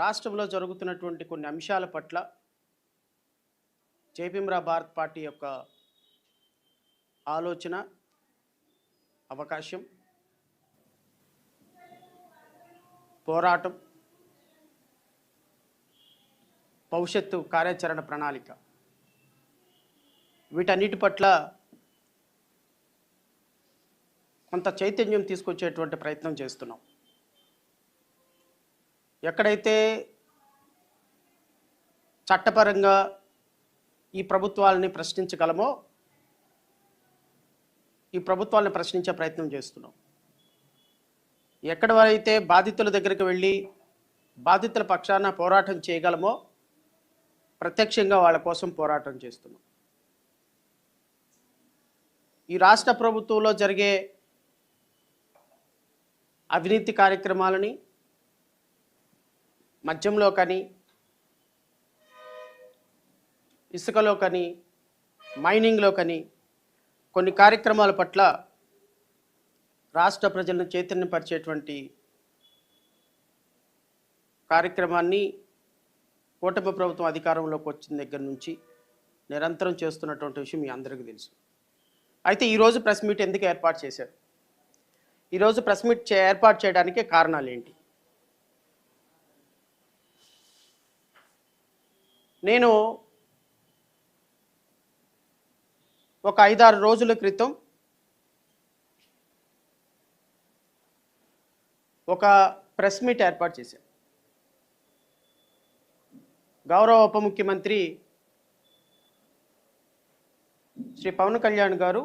రాష్ట్రంలో జరుగుతున్నటువంటి కొన్ని అంశాల పట్ల జేపీఎంరా భారత్ పార్టీ యొక్క ఆలోచన అవకాశం పోరాటం భవిష్యత్తు కార్యాచరణ ప్రణాళిక. వీటన్నిటి పట్ల కొంత చైతన్యం తీసుకొచ్చేటువంటి ప్రయత్నం చేస్తున్నాం. ఎక్కడైతే చట్టపరంగా ఈ ప్రభుత్వాలని ప్రశ్నించగలమో ఈ ప్రభుత్వాలను ప్రశ్నించే ప్రయత్నం చేస్తున్నాం. ఎక్కడ వరైతే బాధితుల దగ్గరికి వెళ్ళి బాధితుల పక్షాన పోరాటం చేయగలమో ప్రత్యక్షంగా వాళ్ళ కోసం పోరాటం చేస్తున్నాం. ఈ రాష్ట్ర ప్రభుత్వంలో జరిగే అవినీతి కార్యక్రమాలని మద్యంలో కానీ ఇసుకలో కానీ మైనింగ్లో కానీ కొన్ని కార్యక్రమాల పట్ల రాష్ట్ర ప్రజలను చైతన్యపరిచేటువంటి కార్యక్రమాన్ని కూటమి ప్రభుత్వం అధికారంలోకి వచ్చిన దగ్గర నుంచి నిరంతరం చేస్తున్నటువంటి విషయం మీ అందరికీ తెలుసు. అయితే ఈరోజు ప్రెస్ మీట్ ఎందుకు ఏర్పాటు చేశారు? ఈరోజు ప్రెస్ మీట్ చే- ఏర్పాటు చేయడానికి కారణాలు ఏంటి నేను ఒక ఐదారు రోజుల క్రితం ఒక ప్రెస్ మీట్ ఏర్పాటు చేశాను. గౌరవ ఉప ముఖ్యమంత్రి శ్రీ పవన్ కళ్యాణ్ గారు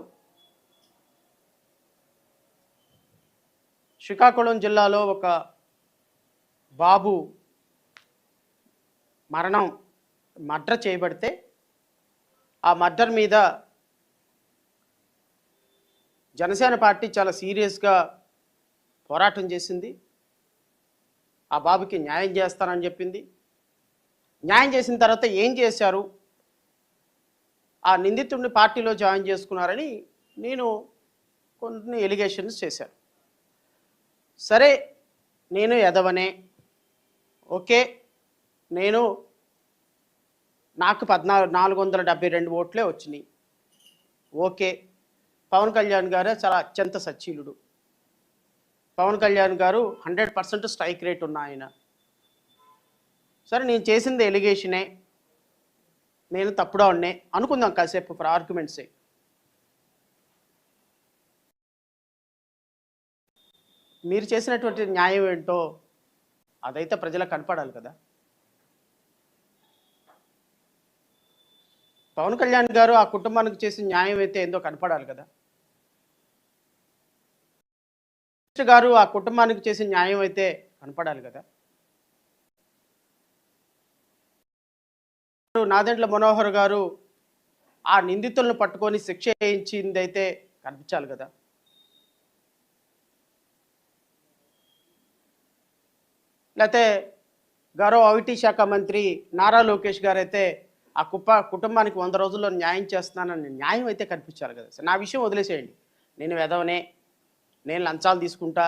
శ్రీకాకుళం జిల్లాలో ఒక బాబు మరణం మర్డర్ చేయబడితే ఆ మర్డర్ మీద జనసేన పార్టీ చాలా సీరియస్గా పోరాటం చేసింది. ఆ బాబుకి న్యాయం చేస్తానని చెప్పింది. న్యాయం చేసిన తర్వాత ఏం చేశారు? ఆ నిందితుడిని పార్టీలో జాయిన్ చేసుకున్నారని నేను కొన్ని ఎలిగేషన్స్ చేశాను. సరే నేను ఎదవనే. ఓకే నేను నాకు పద్నాలుగు నాలుగు వందల డెబ్బై రెండు ఓట్లే వచ్చినాయి. ఓకే. పవన్ కళ్యాణ్ గారే చాలా అత్యంత సచ్చీలుడు పవన్ కళ్యాణ్ గారు హండ్రెడ్ పర్సెంట్ స్ట్రైక్ రేట్ ఉన్న ఆయన. సరే నేను చేసింది ఎలిగేషనే. నేను తప్పుడా ఉన్నే అనుకుందాం కాసేపు ఫర్ ఆర్గ్యుమెంట్సే మీరు చేసినటువంటి న్యాయం ఏంటో అదైతే ప్రజలకు కనపడాలి కదా. పవన్ కళ్యాణ్ గారు ఆ కుటుంబానికి చేసిన న్యాయం అయితే ఏందో కనపడాలి కదా. గారు ఆ కుటుంబానికి చేసిన న్యాయం అయితే కనపడాలి కదా. నాదెండ్ల మనోహర్ గారు ఆ నిందితులను పట్టుకొని శిక్ష వేయించింది అయితే కనిపించాలి కదా. లేకపోతే గౌరవ ఐటీ శాఖ మంత్రి నారా లోకేష్ గారు అయితే ఆ కుప్ప కుటుంబానికి వంద రోజుల్లో న్యాయం చేస్తున్నానని న్యాయం అయితే కనిపించాలి కదా సార్. నా విషయం వదిలేసేయండి. నేను వెదవనే నేను లంచాలు తీసుకుంటా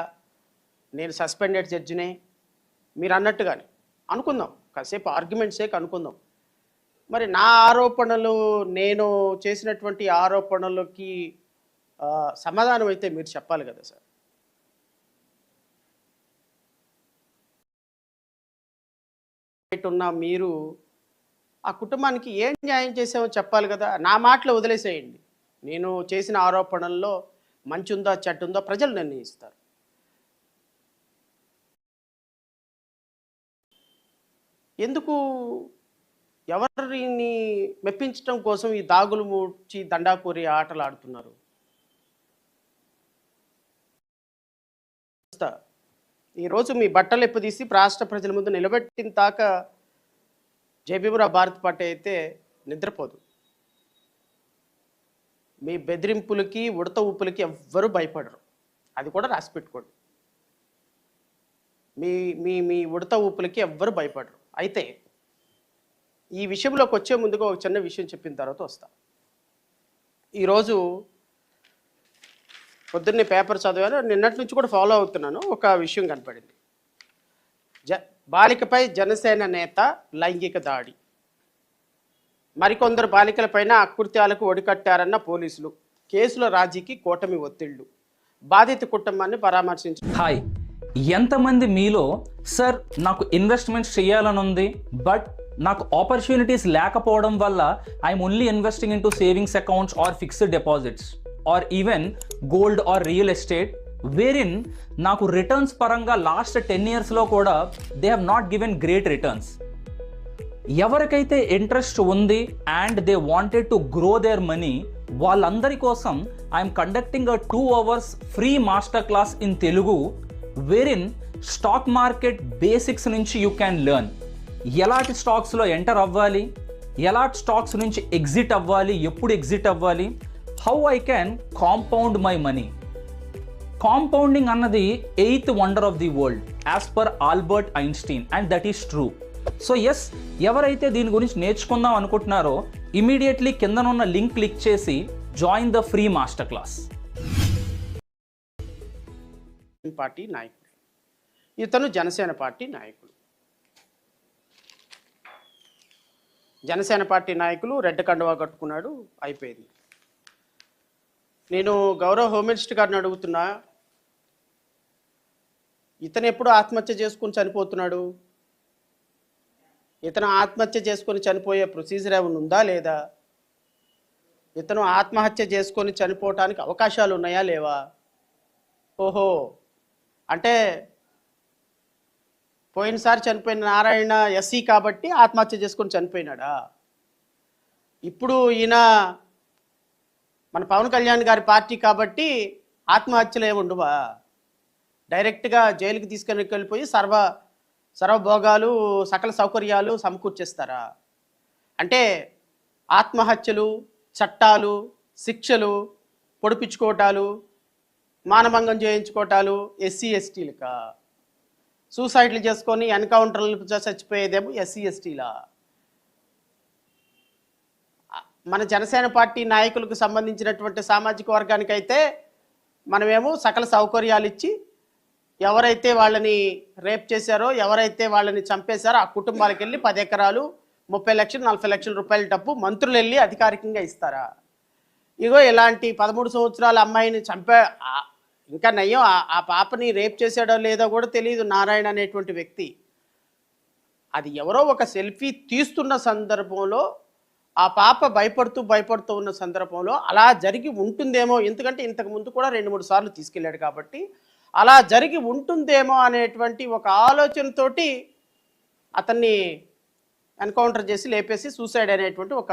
నేను సస్పెండెడ్ జడ్జినే మీరు అన్నట్టుగానే అనుకుందాం. కాసేపు ఆర్గ్యుమెంట్సే అనుకుందాం మరి నా ఆరోపణలు నేను చేసినటువంటి ఆరోపణలకి సమాధానం అయితే మీరు చెప్పాలి కదా సార్. ఉన్న మీరు ఆ కుటుంబానికి ఏం న్యాయం చేసామో చెప్పాలి కదా. నా మాటలు వదిలేసేయండి. నేను చేసిన ఆరోపణల్లో మంచి ఉందా చెడ్డ ఉందా ప్రజలు నిర్ణయిస్తారు. ఎందుకు ఎవరిని మెప్పించడం కోసం ఈ దాగులు మూడ్చి దండాకూరి ఆటలు ఆడుతున్నారు? ఈరోజు మీ బట్టలు ఎప్పుదీసి రాష్ట్ర ప్రజల ముందు నిలబెట్టిన దాకా జేబీబురా భారత్ పార్టీ అయితే నిద్రపోదు. మీ బెదిరింపులకి ఉడత ఊపులకి ఎవ్వరూ భయపడరు. అది కూడా రాసి పెట్టుకోండి మీ మీ మీ ఉడత ఊపులకి ఎవ్వరు భయపడరు. అయితే ఈ విషయంలోకి వచ్చే ముందుగా ఒక చిన్న విషయం చెప్పిన తర్వాత వస్తా. ఈరోజు పొద్దున్నే పేపర్ చదివాను. నిన్నటి నుంచి కూడా ఫాలో అవుతున్నాను. ఒక విషయం కనపడింది. జ బాలికపై జనసేన నేత లైంగిక దాడి. మరికొందరు బాలికలపైన అకృత్యాలకు ఒడికట్టారన్న పోలీసులు. కేసుల రాజీకి కూటమి ఒత్తిళ్ళు. బాధిత కుటుంబాన్ని పరామర్శించారు హాయ్. ఎంతమంది మీలో సార్ నాకు ఇన్వెస్ట్మెంట్స్ చేయాలని ఉంది బట్ నాకు ఆపర్చునిటీస్ లేకపోవడం వల్ల I'm only investing in to savings accounts or fixed deposits or even gold or real estate wherein నాకు రిటర్న్స్ పరంగా లాస్ట్ టెన్ ఇయర్స్లో కూడా they have not given great returns ఎవరికైతే ఇంట్రెస్ట్ ఉంది and they wanted to grow their money వాళ్ళందరి కోసం I'm conducting a two hours free master class in Telugu wherein stock market basics నుంచి you can learn ఎలాంటి స్టాక్స్లో enter అవ్వాలి? ఎలాంటి stocks నుంచి ఎగ్జిట్ అవ్వాలి? ఎప్పుడు ఎగ్జిట్ అవ్వాలి? How I can compound my money compounding అన్నది eighth wonder of the world as per Albert Einstein and that is true so yes ఎవరైతే దీని గురించి నేర్చుకుందాం అనుకుంటున్నారో ఇమీడియట్లీ కిందనున్న లింక్ క్లిక్ చేసి join the free master class party నాయకుడు. ఇతను జనసేన పార్టీ నాయకుడు. జనసేన పార్టీ నాయకులు రెడ్ కండువా కట్టుకున్నాడు అయిపోయింది. నేను గౌరవ హోమ్ మినిస్టర్ గారిని అడుగుతున్నా ఇతను ఎప్పుడు ఆత్మహత్య చేసుకుని చనిపోతున్నాడు? ఇతను ఆత్మహత్య చేసుకొని చనిపోయే ప్రొసీజర్ ఏమైనా ఉందా లేదా? ఇతను ఆత్మహత్య చేసుకొని చనిపోవటానికి అవకాశాలు ఉన్నాయా లేవా? ఓహో! అంటే పోయినసారి చనిపోయిన నారాయణ ఎస్సీ కాబట్టి ఆత్మహత్య చేసుకొని చనిపోయినాడా? ఇప్పుడు ఈయన మన పవన్ కళ్యాణ్ గారి పార్టీ కాబట్టి ఆత్మహత్యలు ఏమి ఉండవా? డైరెక్ట్గా జైలుకి తీసుకెళ్ళి వెళ్ళిపోయి సర్వ సర్వభోగాలు సకల సౌకర్యాలు సమకూర్చేస్తారా? అంటే ఆత్మహత్యలు చట్టాలు శిక్షలు పొడిపించుకోవటాలు మానభంగం చేయించుకోవటాలు ఎస్సీ ఎస్టీలకా? సూసైడ్లు చేసుకొని ఎన్కౌంటర్లు చచ్చిపోయేదేమో ఎస్సీ ఎస్టీలా? మన జనసేన పార్టీ నాయకులకు సంబంధించినటువంటి సామాజిక వర్గానికి అయితే మనమేమో సకల సౌకర్యాలు ఇచ్చి ఎవరైతే వాళ్ళని రేప్ చేశారో ఎవరైతే వాళ్ళని చంపేశారో ఆ కుటుంబాలకు వెళ్ళి పది ఎకరాలు ముప్పై లక్షలు నలభై లక్షల రూపాయల డబ్బు మంత్రులు వెళ్ళి అధికారికంగా ఇస్తారా? ఇగో ఇలాంటి పదమూడు సంవత్సరాల అమ్మాయిని చంపే ఇంకా నయ్యం ఆ- ఆ పాపని రేప్ చేశాడో లేదో కూడా తెలియదు నారాయణ అనేటువంటి వ్యక్తి. అది ఎవరో ఒక సెల్ఫీ తీస్తున్న సందర్భంలో ఆ పాప భయపడుతూ భయపడుతూ ఉన్న సందర్భంలో అలా జరిగి ఉంటుందేమో. ఎందుకంటే ఇంతకు ముందు కూడా రెండు మూడు సార్లు తీసుకెళ్ళాడు కాబట్టి అలా జరిగి ఉంటుందేమో అనేటువంటి ఒక ఆలోచనతోటి అతన్ని ఎన్కౌంటర్ చేసి లేపేసి సూసైడ్ అనేటువంటి ఒక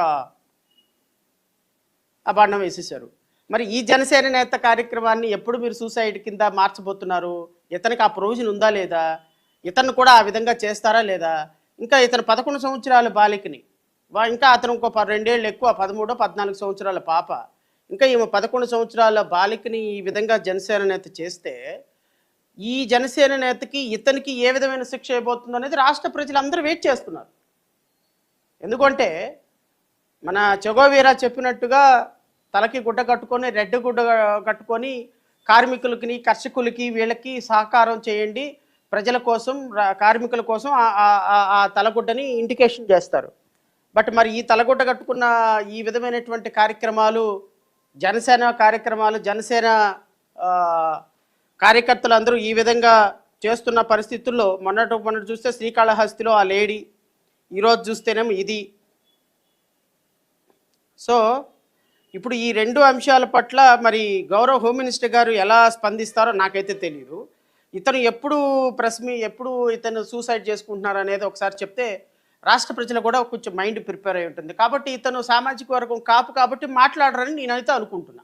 అబాండం వేసేసారు మరి ఈ జనసేన నేత కార్యక్రమాన్ని ఎప్పుడు మీరు సూసైడ్ కింద మార్చబోతున్నారు? ఇతనికి ఆ ప్రొవిజన్ ఉందా లేదా? ఇతను కూడా ఆ విధంగా చేస్తారా లేదా? ఇంకా ఇతను పదకొండు సంవత్సరాల బాలికని. వా ఇంకా అతను ఇంకో రెండేళ్ళు ఎక్కువ పదమూడో పద్నాలుగు సంవత్సరాల పాప. ఇంకా ఈమె పదకొండు సంవత్సరాల బాలికని ఈ విధంగా జనసేన నేత చేస్తే ఈ జనసేన నేతకి ఇతనికి ఏ విధమైన శిక్ష అయిపోతుందో అనేది రాష్ట్ర ప్రజలందరూ వెయిట్ చేస్తున్నారు. ఎందుకంటే మన చెగోవీరా చెప్పినట్టుగా తలకి గుడ్డ కట్టుకొని రెడ్ గుడ్డ కట్టుకొని కార్మికులకి కర్షకులకి వీళ్ళకి సహకారం చేయండి. ప్రజల కోసం కార్మికుల కోసం ఆ- తలగుడ్డని ఇండికేషన్ చేస్తారు. బట్ మరి ఈ తలగుడ్డ కట్టుకున్న ఈ విధమైనటువంటి కార్యక్రమాలు జనసేన కార్యక్రమాలు జనసేన కార్యకర్తలు అందరూ ఈ విధంగా చేస్తున్న పరిస్థితుల్లో మొన్నటి మొన్నటి చూస్తే శ్రీకాళహస్తిలో ఆ లేడీ ఈరోజు చూస్తేనేమో ఇది. సో ఇప్పుడు ఈ రెండు అంశాల పట్ల మరి గౌరవ హోమ్ మినిస్టర్ గారు ఎలా స్పందిస్తారో నాకైతే తెలియదు ఇతను ఎప్పుడు ప్రెస్ మీ ఎప్పుడు ఇతను సూసైడ్ చేసుకుంటున్నారు అనేది ఒకసారి చెప్తే రాష్ట్ర ప్రజలు కూడా కొంచెం మైండ్ ప్రిపేర్ అయి ఉంటుంది. కాబట్టి ఇతను సామాజిక వర్గం కాపు కాబట్టి మాట్లాడరని నేనైతే అనుకుంటున్నా.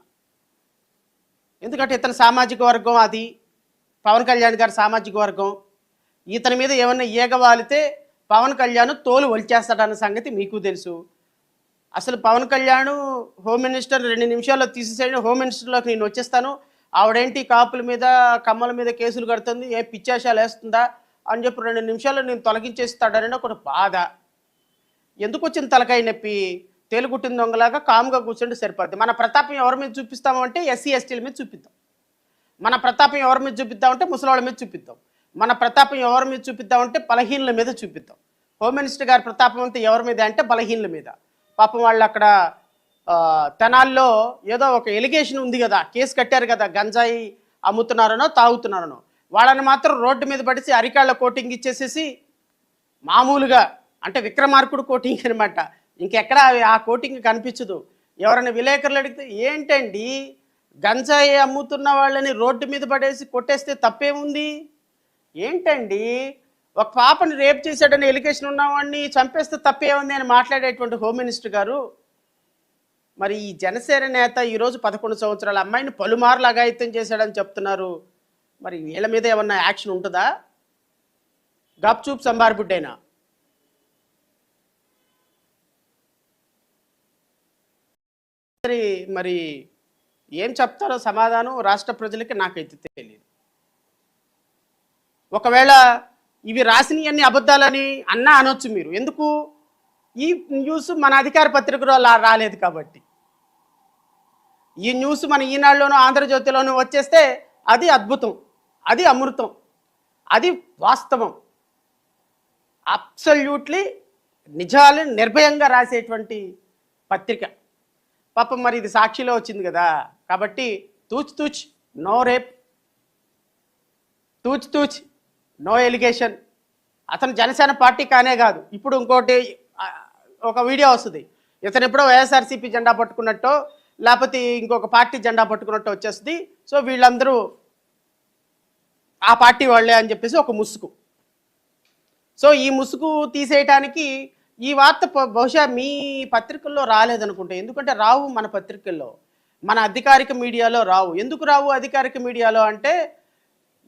ఎందుకంటే ఇతని సామాజిక వర్గం అది. పవన్ కళ్యాణ్ గారి సామాజిక వర్గం. ఇతని మీద ఏమన్నా ఈగ వాలితే పవన్ కళ్యాణ్ తోలు ఒలిచేస్తాడన్న సంగతి మీకు తెలుసు. అసలు పవన్ కళ్యాణ్ హోమ్ మినిస్టర్ రెండు నిమిషాల్లో తీసేసాడు. హోమ్ మినిస్టర్లోకి నేను వచ్చేస్తాను. ఆవిడేంటి కాపుల మీద కమ్మల మీద కేసులు కడుతుంది? ఏ పిచ్చాశాలు వేస్తుందా? అని చెప్పి రెండు నిమిషాల్లో నేను తొలగించేస్తాడని ఒక బాధ. ఎందుకు వచ్చిన తలకాయ నొప్పి? తేలుగుట్టిన దొంగలాగా కామ్గా కూర్చుంటే సరిపోద్ది. మన ప్రతాపం ఎవరి మీద చూపిస్తామంటే ఎస్సీ ఎస్టీల మీద చూపిద్దాం. మన ప్రతాపం ఎవరి మీద చూపిద్దామంటే ముసలాళ్ళ మీద చూపిద్దాం. మన ప్రతాపం ఎవరి మీద చూపిద్దామంటే బలహీనుల మీద చూపిద్దాం. హోమ్ మినిస్టర్ గారి ప్రతాపం అంతా ఎవరి మీద అంటే బలహీనుల మీద. పాపం వాళ్ళు అక్కడ తెనాల్లో ఏదో ఒక ఎలిగేషన్ ఉంది కదా కేసు కట్టారు కదా గంజాయి అమ్ముతున్నారనో తాగుతున్నారనో. వాళ్ళని మాత్రం రోడ్డు మీద పడిసి అరికాళ్ళ కోటింగ్ ఇచ్చేసేసి మామూలుగా అంటే విక్రమార్కుడు కోటింగ్ అనమాట. ఇంకెక్కడ ఆ కోటింగ్ కనిపించదు. ఎవరైనా విలేకరులు అడిగితే ఏంటండి? గంజాయి అమ్ముతున్న వాళ్ళని రోడ్డు మీద పడేసి కొట్టేస్తే తప్పేముంది? ఏంటండి? ఒక పాపని రేప్ చేశాడని ఎలిగేషన్ ఉన్నవాడిని చంపేస్తే తప్పేముంది? అని మాట్లాడేటువంటి హోమ్ మినిస్టర్ గారు మరి ఈ జనసేన నేత ఈరోజు పదకొండు సంవత్సరాల అమ్మాయిని పలుమార్లు అఘాయిత్యం చేశాడని చెప్తున్నారు. మరి వీళ్ళ మీద ఏమన్నా యాక్షన్ ఉంటుందా? గప్చూప్ సంబార్బుడ్డైనా మరి మరి ఏం చెప్తారో సమాధానం రాష్ట్ర ప్రజలకి నాకైతే తెలియదు. ఒకవేళ ఇవి రాసినవన్నీ అబద్ధాలని అన్నా అనొచ్చు మీరు. ఎందుకు? ఈ న్యూస్ మన అధికార పత్రికలో రాలేదు కాబట్టి. ఈ న్యూస్ మన ఈనాడులోనూ ఆంధ్రజ్యోతిలోనూ వచ్చేస్తే అది అద్భుతం అది అమృతం అది వాస్తవం. అబ్సల్యూట్లీ నిజాలు నిర్భయంగా రాసేటువంటి పత్రిక. పాపం మరి ఇది సాక్షిలో వచ్చింది కదా. కాబట్టి తూచ్ తూచ్ నో రేప్. తూచ్ తూచ్ నో ఎలిగేషన్. అతను జనసేన పార్టీ కానే కాదు. ఇప్పుడు ఇంకోటి ఒక వీడియో వస్తుంది. ఇతను ఎప్పుడో వైఎస్ఆర్సీపీ జెండా పట్టుకున్నట్టు లేకపోతే ఇంకొక పార్టీ జెండా పట్టుకున్నట్టు వచ్చేస్తుంది. సో వీళ్ళందరూ ఆ పార్టీ వాళ్ళే అని చెప్పేసి ఒక ముసుగు. సో ఈ ముసుగు తీసేయటానికి ఈ వార్త బహుశా మీ పత్రికల్లో రాలేదనుకుంటా. ఎందుకంటే రావు మన పత్రికల్లో మన అధికారిక మీడియాలో రావు. ఎందుకు రావు అధికారిక మీడియాలో అంటే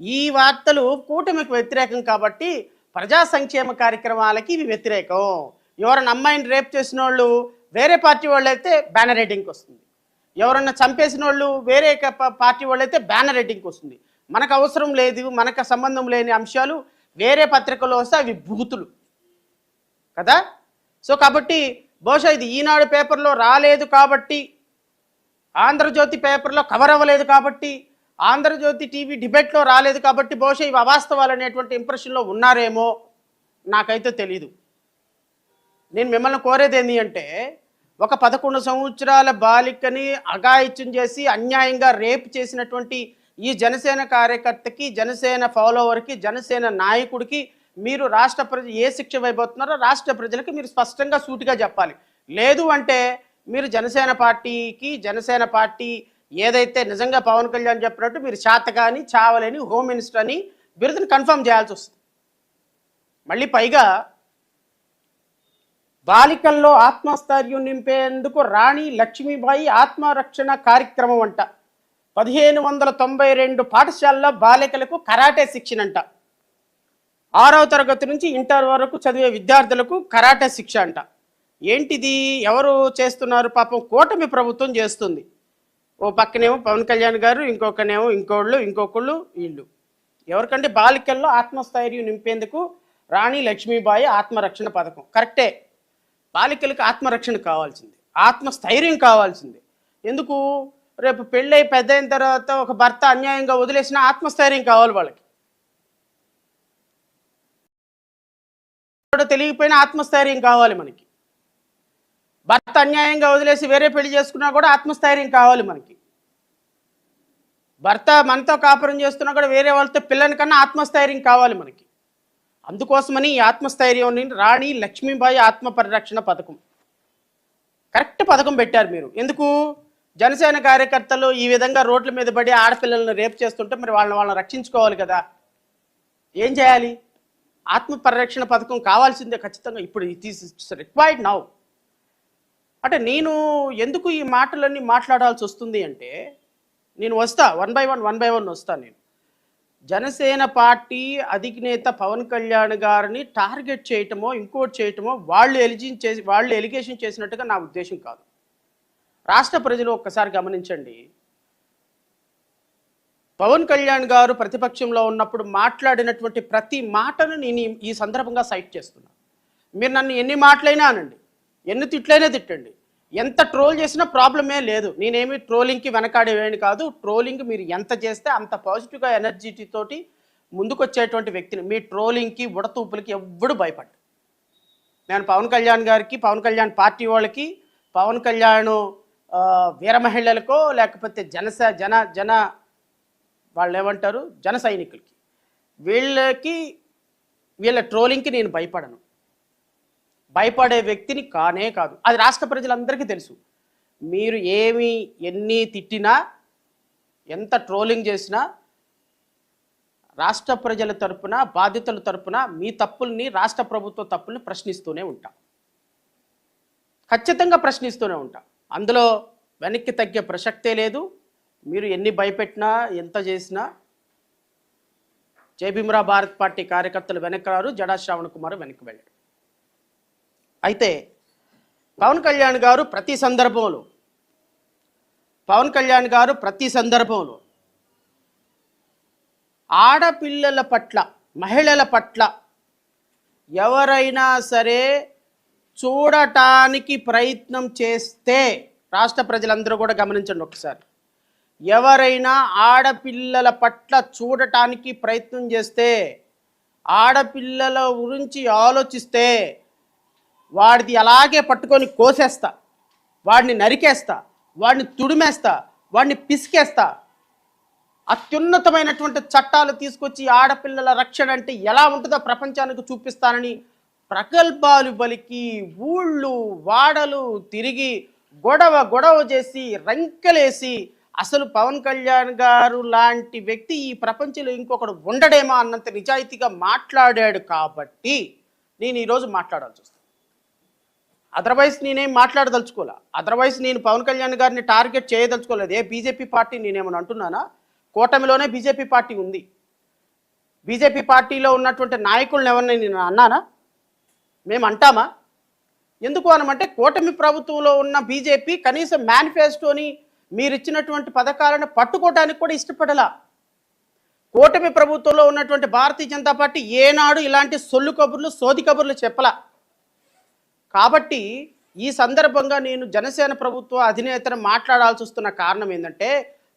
ఈ వార్తలు కూటమికి వ్యతిరేకం కాబట్టి ప్రజా సంక్షేమ కార్యక్రమాలకి ఇవి వ్యతిరేకం. ఎవరైనా అమ్మాయిని రేప్ చేసిన వాళ్ళు వేరే పార్టీ వాళ్ళు అయితే బ్యానర్ రైటింగ్కి వస్తుంది. ఎవరన్నా చంపేసిన వాళ్ళు వేరే ప- పార్టీ వాళ్ళు అయితే బ్యానర్ రైటింగ్కి వస్తుంది. మనకు అవసరం లేదు మనకు సంబంధం లేని అంశాలు వేరే పత్రికలు వస్తే అవి భూతులు కదా? సో కాబట్టి బహుశా ఇది ఈనాడు పేపర్లో రాలేదు కాబట్టి ఆంధ్రజ్యోతి పేపర్లో కవర్ అవ్వలేదు కాబట్టి ఆంధ్రజ్యోతి టీవీ డిబేట్లో రాలేదు కాబట్టి బహుశా ఇవి అవాస్తవాలు అనేటువంటి ఇంప్రెషన్లో ఉన్నారేమో నాకైతే తెలీదు. నేను మిమ్మల్ని కోరేది ఏంటి అంటే ఒక పదకొండు సంవత్సరాల బాలికని అఘాయిత్యం చేసి అన్యాయంగా రేప్ చేసినటువంటి ఈ జనసేన కార్యకర్తకి జనసేన ఫాలోవర్కి జనసేన నాయకుడికి మీరు రాష్ట్ర ప్రజ ఏ శిక్ష వైపోతున్నారో రాష్ట్ర ప్రజలకు మీరు స్పష్టంగా సూటిగా చెప్పాలి. లేదు అంటే మీరు జనసేన పార్టీకి జనసేన పార్టీ ఏదైతే నిజంగా పవన్ కళ్యాణ్ చెప్పినట్టు మీరు శాతకాని చావలేని హోమ్ మినిస్టర్ అని బిరుదని కన్ఫర్మ్ చేయాల్సి వస్తుంది. మళ్ళీ పైగా బాలికల్లో ఆత్మస్థైర్యం నింపేందుకు రాణి లక్ష్మీబాయి ఆత్మరక్షణ కార్యక్రమం అంట. పదిహేను వందల తొంభై రెండు పాఠశాలలో బాలికలకు కరాటే శిక్షణ అంట ఆరవ తరగతి నుంచి ఇంటర్ వరకు చదివే విద్యార్థులకు కరాటే శిక్ష అంట. ఏంటిది? ఎవరు చేస్తున్నారు? పాపం కూటమి ప్రభుత్వం చేస్తుంది. ఓ పక్కనేమో పవన్ కళ్యాణ్ గారు ఇంకొకనేమో ఇంకోళ్ళు ఇంకొకళ్ళు వీళ్ళు. ఎవరికంటే బాలికల్లో ఆత్మస్థైర్యం నింపేందుకు రాణి లక్ష్మీబాయి ఆత్మరక్షణ పథకం. కరెక్టే. బాలికలకు ఆత్మరక్షణ కావాల్సింది. ఆత్మస్థైర్యం కావాల్సింది. ఎందుకు? రేపు పెళ్ళై పెద్ద అయిన తర్వాత ఒక భర్త అన్యాయంగా వదిలేసిన ఆత్మస్థైర్యం కావాలి వాళ్ళకి. ఎక్కడో తెలియకపోయినా ఆత్మస్థైర్యం కావాలి మనకి. భర్త అన్యాయంగా వదిలేసి వేరే పెళ్ళి చేసుకున్నా కూడా ఆత్మస్థైర్యం కావాలి మనకి. భర్త మనతో కాపురం చేస్తున్నా కూడా వేరే వాళ్ళతో పిల్లని కన్నా ఆత్మస్థైర్యం కావాలి మనకి. అందుకోసమని ఈ ఆత్మస్థైర్యం రాణి లక్ష్మీబాయి ఆత్మ పరిరక్షణ పథకం. కరెక్ట్ పథకం పెట్టారు మీరు. ఎందుకు? జనసేన కార్యకర్తలు ఈ విధంగా రోడ్ల మీద పడి ఆడపిల్లలను రేప్ చేస్తుంటే మరి వాళ్ళని వాళ్ళని రక్షించుకోవాలి కదా. ఏం చేయాలి? ఆత్మ పరిరక్షణ పథకం కావాల్సిందే ఖచ్చితంగా. ఇప్పుడు ఇట్ ఈస్ రిక్వైర్డ్ నౌ అంటే నేను ఎందుకు ఈ మాటలన్నీ మాట్లాడాల్సి వస్తుంది అంటే నేను వస్తా one by one one by one వస్తా నేను. జనసేన పార్టీ అధినేత పవన్ కళ్యాణ్ గారిని టార్గెట్ చేయటమో ఇంకోటి చేయటమో వాళ్ళు ఎలిజిన్ చేసి వాళ్ళు ఎలిగేషన్ చేసినట్టుగా నా ఉద్దేశం కాదు. రాష్ట్ర ప్రజలు ఒక్కసారి గమనించండి. పవన్ కళ్యాణ్ గారు ప్రతిపక్షంలో ఉన్నప్పుడు మాట్లాడినటువంటి ప్రతి మాటను నేను ఈ- సందర్భంగా సైట్ చేస్తున్నాను మీరు నన్ను ఎన్ని మాటలైనా అనండి ఎన్ని తిట్లైనా తిట్టండి. ఎంత ట్రోల్ చేసినా ప్రాబ్లమే లేదు. నేనేమి ట్రోలింగ్కి వెనకాడేవేని కాదు ట్రోలింగ్ మీరు ఎంత చేస్తే అంత పాజిటివ్గా ఎనర్జీతోటి ముందుకొచ్చేటువంటి వ్యక్తిని. మీ ట్రోలింగ్కి ఉడతూపులకి ఎవ్వడు భయపడ్డు. నేను పవన్ కళ్యాణ్ గారికి పవన్ కళ్యాణ్ పార్టీ వాళ్ళకి పవన్ కళ్యాణ్ వీరమహిళలకో వీర మహిళలకో లేకపోతే జనస జన జన వాళ్ళు ఏమంటారు జన సైనికులకి. వీళ్ళకి వీళ్ళ ట్రోలింగ్కి నేను భయపడను. భయపడే వ్యక్తిని కానే కాదు. అది రాష్ట్ర ప్రజలందరికీ తెలుసు. మీరు ఏమి ఎన్ని తిట్టినా ఎంత ట్రోలింగ్ చేసినా రాష్ట్ర ప్రజల తరపున బాధితుల తరపున మీ తప్పుల్ని రాష్ట్ర ప్రభుత్వ తప్పుల్ని ప్రశ్నిస్తూనే ఉంటాం. ఖచ్చితంగా ప్రశ్నిస్తూనే ఉంటాం. అందులో వెనక్కి తగ్గే ప్రసక్తే లేదు. మీరు ఎన్ని భయపెట్టినా ఎంత చేసినా జయభీమరా భారత్ పార్టీ కార్యకర్తలు వెనక్కి రారు జడా శ్రావణ్ కుమార్ వెనక్కి వెళ్ళాడు. అయితే పవన్ కళ్యాణ్ గారు ప్రతి సందర్భంలో పవన్ కళ్యాణ్ గారు ప్రతి సందర్భంలో ఆడపిల్లల పట్ల మహిళల పట్ల ఎవరైనా సరే చూడటానికి ప్రయత్నం చేస్తే రాష్ట్ర ప్రజలందరూ కూడా గమనించండి ఒకసారి. ఎవరైనా ఆడపిల్లల పట్ల చూడటానికి ప్రయత్నం చేస్తే ఆడపిల్లల గురించి ఆలోచిస్తే వాడిది అలాగే పట్టుకొని కోసేస్తా వాడిని నరికేస్తా వాడిని తుడిమేస్తా వాడిని పిసికేస్తా. అత్యున్నతమైనటువంటి చట్టాలు తీసుకొచ్చి ఆడపిల్లల రక్షణ అంటే ఎలా ఉంటుందో ప్రపంచానికి చూపిస్తానని ప్రగల్భాలు బలికి ఊళ్ళు వాడలు తిరిగి గొడవ గొడవ చేసి రంకెలేసి అసలు పవన్ కళ్యాణ్ గారు లాంటి వ్యక్తి ఈ ప్రపంచంలో ఇంకొకడు ఉండడేమో అన్నంత నిజాయితీగా మాట్లాడాడు కాబట్టి నేను ఈరోజు మాట్లాడాల్సి వస్తుంది. అదర్వైజ్ నేనేం మాట్లాడదలుచుకోలే. అదర్వైజ్ నేను పవన్ కళ్యాణ్ గారిని టార్గెట్ చేయదలుచుకోలేదు. ఏ బీజేపీ పార్టీ నేనేమని అంటున్నానా? కూటమిలోనే బీజేపీ పార్టీ ఉంది. బీజేపీ పార్టీలో ఉన్నటువంటి నాయకులను ఎవరిని నేను అన్నానా? మేము అంటామా? ఎందుకు అనమంటే కూటమి ప్రభుత్వంలో ఉన్న బీజేపీ కనీసం మేనిఫెస్టోని మీరు ఇచ్చినటువంటి పథకాలను పట్టుకోవడానికి కూడా ఇష్టపడలా. కూటమి ప్రభుత్వంలో ఉన్నటువంటి భారతీయ జనతా పార్టీ ఏనాడు ఇలాంటి సొల్లు కబుర్లు సోది కబుర్లు చెప్పలా. కాబట్టి ఈ సందర్భంగా నేను జనసేన ప్రభుత్వ అధినేతను మాట్లాడాల్సి వస్తున్న కారణం ఏంటంటే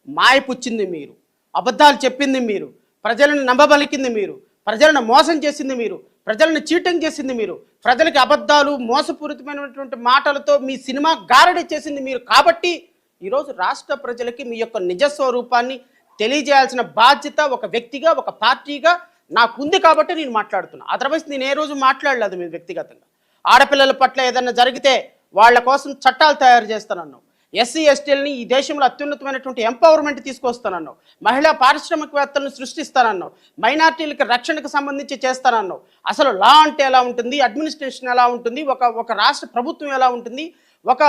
మాయపుచ్చింది మీరు అబద్ధాలు చెప్పింది మీరు ప్రజలను నమ్మబలికింది మీరు ప్రజలను మోసం చేసింది మీరు ప్రజలను చీటింగ్ చేసింది మీరు ప్రజలకి అబద్ధాలు మోసపూరితమైనటువంటి మాటలతో మీ సినిమా గారడి చేసింది మీరు కాబట్టి ఈరోజు రాష్ట్ర ప్రజలకి మీ యొక్క నిజ స్వరూపాన్ని తెలియజేయాల్సిన బాధ్యత ఒక వ్యక్తిగా ఒక పార్టీగా నాకు ఉంది కాబట్టి నేను మాట్లాడుతున్నా. అదర్వైజ్ నేను ఏ రోజు మాట్లాడలేదు మీ వ్యక్తిగతంగా. ఆడపిల్లల పట్ల ఏదన్నా జరిగితే వాళ్ళ కోసం చట్టాలు తయారు చేస్తానన్నావు. ఎస్సీ ఎస్టీలని ఈ దేశంలో అత్యున్నతమైనటువంటి ఎంపవర్మెంట్ తీసుకొస్తానన్నావు. మహిళా పారిశ్రామికవేత్తలను సృష్టిస్తానన్నావు. మైనార్టీలకు రక్షణకు సంబంధించి చేస్తానన్నావు. అసలు లా అంటే ఎలా ఉంటుంది? అడ్మినిస్ట్రేషన్ ఎలా ఉంటుంది? ఒక ఒక రాష్ట్ర ప్రభుత్వం ఎలా ఉంటుంది? ఒక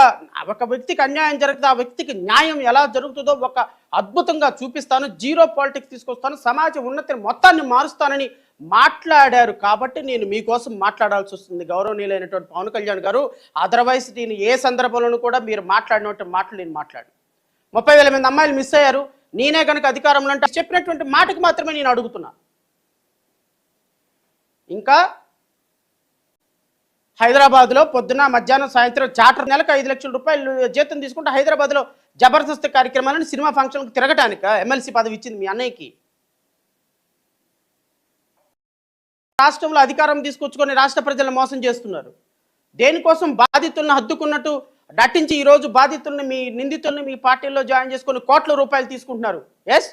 ఒక వ్యక్తికి అన్యాయం జరిగితే ఆ వ్యక్తికి న్యాయం ఎలా జరుగుతుందో ఒక అద్భుతంగా చూపిస్తాను. జీరో పాలిటిక్స్ తీసుకొస్తాను. సమాజ ఉన్నతిని మొత్తాన్ని మారుస్తానని మాట్లాడారు కాబట్టి నేను మీకోసం మాట్లాడాల్సి వస్తుంది. గౌరవనీయులైనటువంటి పవన్ కళ్యాణ్ గారు అదర్వైజ్ నేను ఏ సందర్భంలోనూ కూడా మీరు మాట్లాడినటువంటి మాటలు నేను మాట్లాడు ముప్పై వేల మంది అమ్మాయిలు మిస్ అయ్యారు. నేనే కనుక అధికారంలో అంటే చెప్పినటువంటి మాటకి మాత్రమే నేను అడుగుతున్నా. ఇంకా హైదరాబాద్లో పొద్దున మధ్యాహ్నం సాయంత్రం చార్టర్ నెలకు ఐదు లక్షల రూపాయలు జీతం తీసుకుంటే హైదరాబాద్లో జబర్దస్త్ కార్యక్రమాలను సినిమా ఫంక్షన్కి తిరగటానికి ఎమ్మెల్సీ పదవి ఇచ్చింది మీ అన్నయ్యకి. రాష్ట్రంలో అధికారం తీసుకొచ్చుకొని రాష్ట్ర ప్రజలను మోసం చేస్తున్నారు. దేనికోసం బాధితులను హద్దుకున్నట్టు నటించి ఈరోజు బాధితుల్ని మీ నిందితుల్ని మీ పార్టీలో జాయిన్ చేసుకొని కోట్ల రూపాయలు తీసుకుంటున్నారు. ఎస్?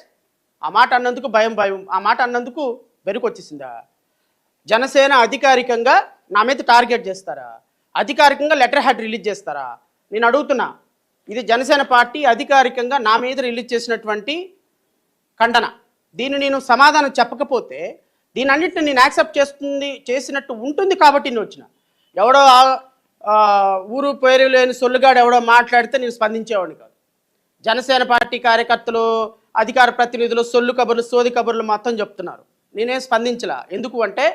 ఆ మాట అన్నందుకు భయం భయం. ఆ మాట అన్నందుకు వెనుకొచ్చేసిందా జనసేన అధికారికంగా నా మీద టార్గెట్ చేస్తారా? అధికారికంగా లెటర్ హెడ్ రిలీజ్ చేస్తారా? నేను అడుగుతున్నా ఇది జనసేన పార్టీ అధికారికంగా నా మీద రిలీజ్ చేసినటువంటి ఖండన. దీన్ని నేను సమాధానం చెప్పకపోతే దీని అన్నింటిని నేను యాక్సెప్ట్ చేస్తుంది చేసినట్టు ఉంటుంది కాబట్టి నేను వచ్చిన. ఎవడో ఊరు పేరు లేని సొల్లుగాడు ఎవడో మాట్లాడితే నేను స్పందించేవాడిని కాదు. జనసేన పార్టీ కార్యకర్తలు అధికార ప్రతినిధులు సొల్లు కబుర్లు సోది కబుర్లు మొత్తం చెప్తున్నారు. నేనేం స్పందించలా? ఎందుకు అంటే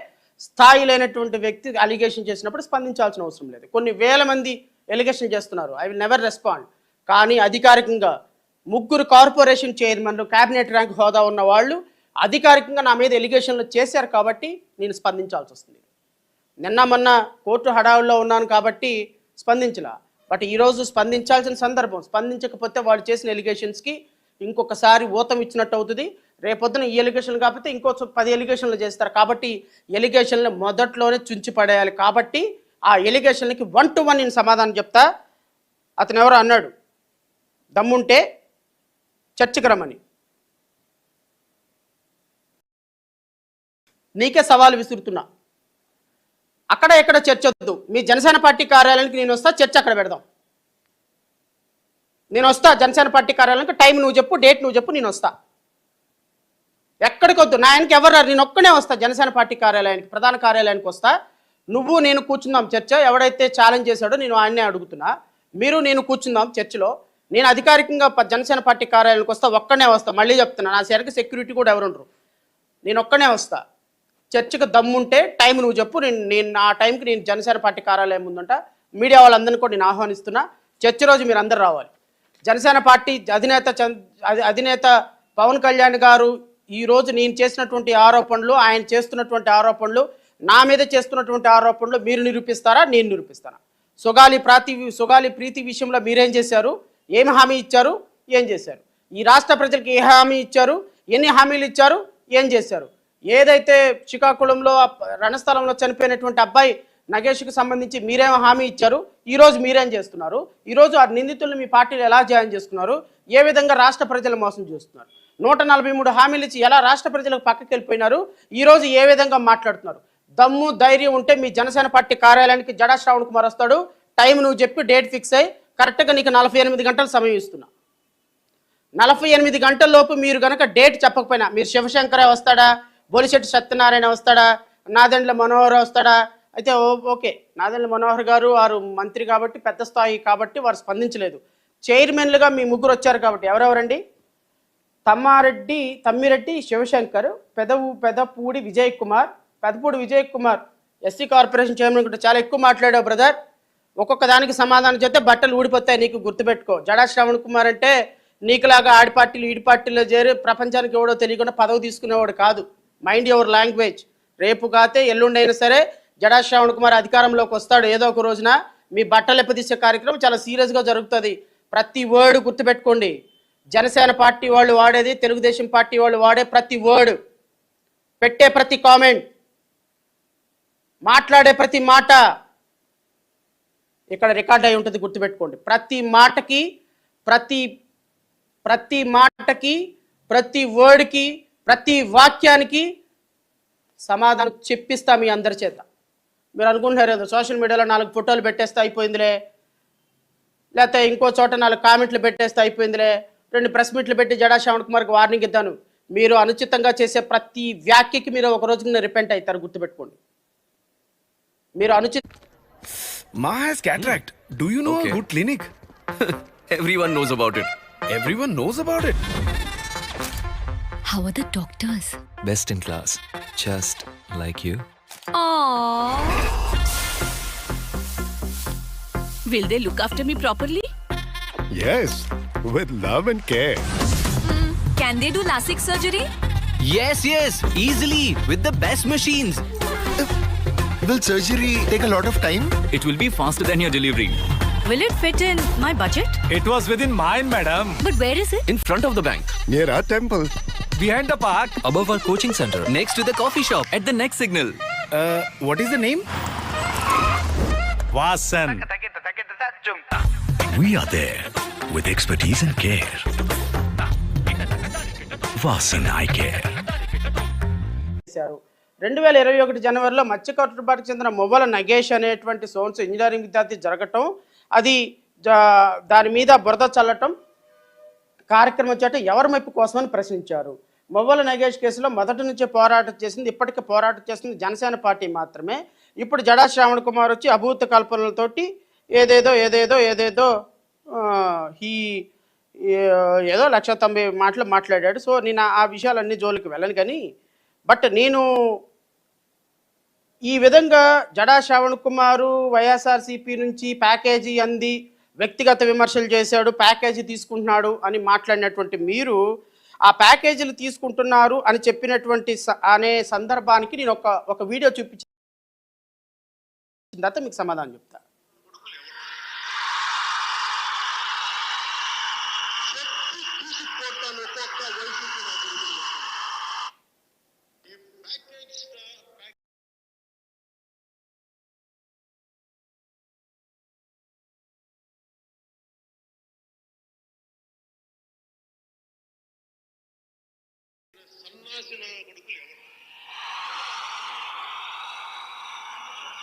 స్థాయి లేనటువంటి వ్యక్తి అలిగేషన్ చేసినప్పుడు స్పందించాల్సిన అవసరం లేదు. కొన్ని వేల మంది ఎలిగేషన్ చేస్తున్నారు. I will never respond. కానీ అధికారికంగా ముగ్గురు కార్పొరేషన్ చైర్మన్లు క్యాబినెట్ ర్యాంక్ హోదా ఉన్న వాళ్ళు అధికారికంగా నా మీద ఎలిగేషన్లు చేశారు కాబట్టి నేను స్పందించాల్సి వస్తుంది. నిన్న మొన్న కోర్టు హడావుల్లో ఉన్నాను కాబట్టి స్పందించలా. బట్ ఈరోజు స్పందించాల్సిన సందర్భం స్పందించకపోతే వాళ్ళు చేసిన ఎలిగేషన్స్కి ఇంకొకసారి ఊతం ఇచ్చినట్టు అవుతుంది. రేపొద్దున ఈ ఎలిగేషన్లు కాకపోతే ఇంకో పది ఎలిగేషన్లు చేస్తారు. కాబట్టి ఎలిగేషన్లు మొదట్లోనే చుంచి పడేయాలి కాబట్టి ఆ ఎలిగేషన్లకి వన్ టు వన్ నేను సమాధానం చెప్తా. అతను ఎవరో అన్నాడు. దమ్ముంటే చర్చకి రమ్మని. నీకే సవాలు విసురుతున్నా. అక్కడ ఎక్కడ చర్చ వద్దు. మీ జనసేన పార్టీ కార్యాలయానికి నేను వస్తా చర్చ అక్కడ పెడదాం. నేను వస్తా జనసేన పార్టీ కార్యాలయానికి టైం నువ్వు చెప్పు డేట్ నువ్వు చెప్పు నేను వస్తా. ఎక్కడికి వద్దు. నా ఆయనకి ఎవరు నేను ఒక్కనే వస్తా. జనసేన పార్టీ కార్యాలయానికి ప్రధాన కార్యాలయానికి వస్తా. నువ్వు నేను కూర్చుందాం చర్చ. ఎవడైతే ఛాలెంజ్ చేశాడో నేను ఆయన్నే అడుగుతున్నా. మీరు నేను కూర్చుందాం చర్చలో. నేను అధికారికంగా జనసేన పార్టీ కార్యాలయానికి వస్తా. ఒక్కనే వస్తా. మళ్ళీ చెప్తున్నా. నా సరికి సెక్యూరిటీ కూడా ఎవరు ఉండరు. నేను ఒక్కనే వస్తా. చర్చకు దమ్ముంటే టైం నువ్వు చెప్పు. నేను నేను ఆ టైంకి నేను జనసేన పార్టీ కార్యాలయం ముందుంట. మీడియా వాళ్ళందరినీ కూడా నేను ఆహ్వానిస్తున్నా. చర్చ రోజు మీరు అందరు రావాలి. జనసేన పార్టీ అధినేత అధినేత పవన్ కళ్యాణ్ గారు ఈ రోజు నేను చేసినటువంటి ఆరోపణలు ఆయన చేస్తున్నటువంటి ఆరోపణలు నా మీద చేస్తున్నటువంటి ఆరోపణలు మీరు నిరూపిస్తారా నేను నిరూపిస్తానా? సుగాలి ప్రాతి సుగాలి ప్రీతి విషయంలో మీరేం చేశారు? ఏమి హామీ ఇచ్చారు? ఏం చేశారు? ఈ రాష్ట్ర ప్రజలకు ఏ హామీ ఇచ్చారు? ఎన్ని హామీలు ఇచ్చారు? ఏం చేశారు? ఏదైతే శ్రీకాకుళంలో రణస్థలంలో చనిపోయినటువంటి అబ్బాయి నగేష్కి సంబంధించి మీరేం హామీ ఇచ్చారు? ఈరోజు మీరేం చేస్తున్నారు? ఈరోజు ఆ నిందితులను మీ పార్టీలు ఎలా జాయిన్ చేసుకున్నారు? ఏ విధంగా రాష్ట్ర ప్రజలు మోసం చేస్తున్నారు? నూట నలభై మూడు హామీలు ఇచ్చి ఎలా రాష్ట్ర ప్రజలకు పక్కకి వెళ్ళిపోయినారు? ఈరోజు ఏ విధంగా మాట్లాడుతున్నారు? దమ్ము ధైర్యం ఉంటే మీ జనసేన పార్టీ కార్యాలయానికి జడా శ్రావణ్ కుమార్ వస్తాడు. టైం నువ్వు చెప్పి డేట్ ఫిక్స్ అయ్యి. కరెక్ట్గా నీకు నలభై ఎనిమిది గంటలు సమయం ఇస్తున్నా. నలభై ఎనిమిది గంటల లోపు మీరు కనుక డేట్ చెప్పకపోయినా మీరు శివశంకరే వస్తాడా? బొలిశెట్టి సత్యనారాయణ వస్తాడా? నాదెండ్ల మనోహర్ వస్తాడా? అయితే ఓ- ఓకే. నాదెండ్ల మనోహర్ గారు వారు మంత్రి కాబట్టి పెద్ద స్థాయి కాబట్టి వారు స్పందించలేదు. చైర్మన్లుగా మీ ముగ్గురు వచ్చారు కాబట్టి ఎవరెవరండి? Tammareddy Tammireddy Shivshankar పెదవు Pedapudi Vijay Kumar Pedapudi Vijay Kumar SC corporation chairman కూడా చాలా ఎక్కువ మాట్లాడావు బ్రదర్. ఒక్కొక్క దానికి సమాధానం చెప్తే బట్టలు ఊడిపోతాయి నీకు గుర్తుపెట్టుకో. జడా శ్రవణ్ కుమార్ అంటే నీకులాగా ఆడి పార్టీలు ఈడి పార్టీలో చేరి ప్రపంచానికి ఎవడో తెలియకుండా పదవి తీసుకునేవాడు కాదు. Mind your language. రేపు కాతే ఎల్లుండి అయినా సరే జడా శ్రావణ్ కుమార్ అధికారంలోకి వస్తాడు ఏదో ఒక రోజున. మీ బట్టలు ఎప్పదీసే కార్యక్రమం చాలా సీరియస్గా జరుగుతుంది. ప్రతి వర్డ్ గుర్తుపెట్టుకోండి. జనసేన పార్టీ వాళ్ళు వాడేది తెలుగుదేశం పార్టీ వాళ్ళు వాడే ప్రతి వర్డ్ పెట్టే ప్రతి కామెంట్ మాట్లాడే ప్రతి మాట ఇక్కడ రికార్డ్ అయి ఉంటుంది గుర్తుపెట్టుకోండి. ప్రతి మాటకి ప్రతి ప్రతి మాటకి ప్రతి వర్డ్కి ప్రతి వాక్యానికి సమాధానం చెప్పిస్తా మీ అందరి చేత. మీరు అనుకుంటున్నారు సోషల్ మీడియాలో నాలుగు ఫోటోలు పెట్టేస్తే అయిపోయిందిలే లేకపోతే ఇంకో చోట నాలుగు కామెంట్లు పెట్టేస్తే అయిపోయిందిలే రెండు ప్రెస్ మీట్లు పెట్టి జడా శ్రవణ్ కుమార్కి వార్నింగ్ ఇద్దాను. మీరు అనుచితంగా చేసే ప్రతి వ్యాఖ్యకి మీరు ఒక రోజు రిపెంట్ అవుతారు గుర్తుపెట్టుకోండి. మీరు అనుచిత Maha's cataract do you know good clinic everyone knows about it everyone knows about it how are the doctors best in class just like you will they look after me properly yes. With love and care. Can they do LASIK surgery? Yes, yes, easily with the best machines. Will surgery take a lot of time? It will be faster than your delivery. Will it fit in my budget? It was within mine, madam. But where is it? In front of the bank. Near our temple. Behind the park. Above our coaching center. Next to the coffee shop. At the next signal. Uh, what is the name? Vasan. We are there with expertise and care. Vasan Eye Care. చేశారు రెండు వేల ఇరవై ఒకటి జనవరిలో మత్స్యకట్టుబాటుకు చెందిన మొబల నగేష్ అనేటువంటి sons engineering విద్యార్థి జరగటం అది దాని మీద బురద చల్లటం కార్యక్రమం చేయటం ఎవరి మెప్పు కోసమని ప్రశ్నించారు మొవ్వల నగేష్ కేసులో మొదటి నుంచే పోరాటం చేసింది ఇప్పటికే పోరాటం చేసింది జనసేన పార్టీ మాత్రమే ఇప్పుడు జడా శ్రావణ్ కుమార్ వచ్చి అభూత కల్పనలతోటి ఏదేదో ఏదేదో ఏదేదో హీ ఈ ఏదో లక్ష తొంభై మాటలు మాట్లాడాడు. సో నేను ఆ- విషయాలన్నీ జోలికి వెళ్ళను కానీ బట్ నేను ఈ విధంగా జడా శ్రావణ్ కుమారు వైఎస్ఆర్సీపీ నుంచి ప్యాకేజీ అంది వ్యక్తిగత విమర్శలు చేశాడు ప్యాకేజీ తీసుకుంటున్నాడు అని మాట్లాడినటువంటి మీరు ఆ ప్యాకేజీలు తీసుకుంటున్నారు అని చెప్పినటువంటి స- అనే సందర్భానికి నేను ఒక ఒక వీడియో చూపించిన తర్వాత మీకు సమాధానం చెప్తాను సన్నాసి నా కొడుకులు ఎవరు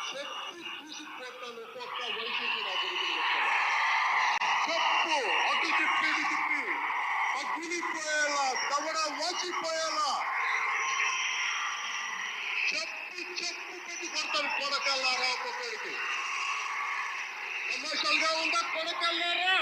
చెప్పు చూసి పోతాను ఒక్కొక్క వైసీపీ నా కొడుకులు చెప్పు అటు తిప్పి ఇటు తిప్పి పగిలిపోయేలా కవడ వాసిపోయేలా చెప్పు చెప్పు పెట్టి కొడతాను కొడకల్లారా ఒక్కొక్కడికి కమర్షియల్గా ఉందా కొడకల్లారా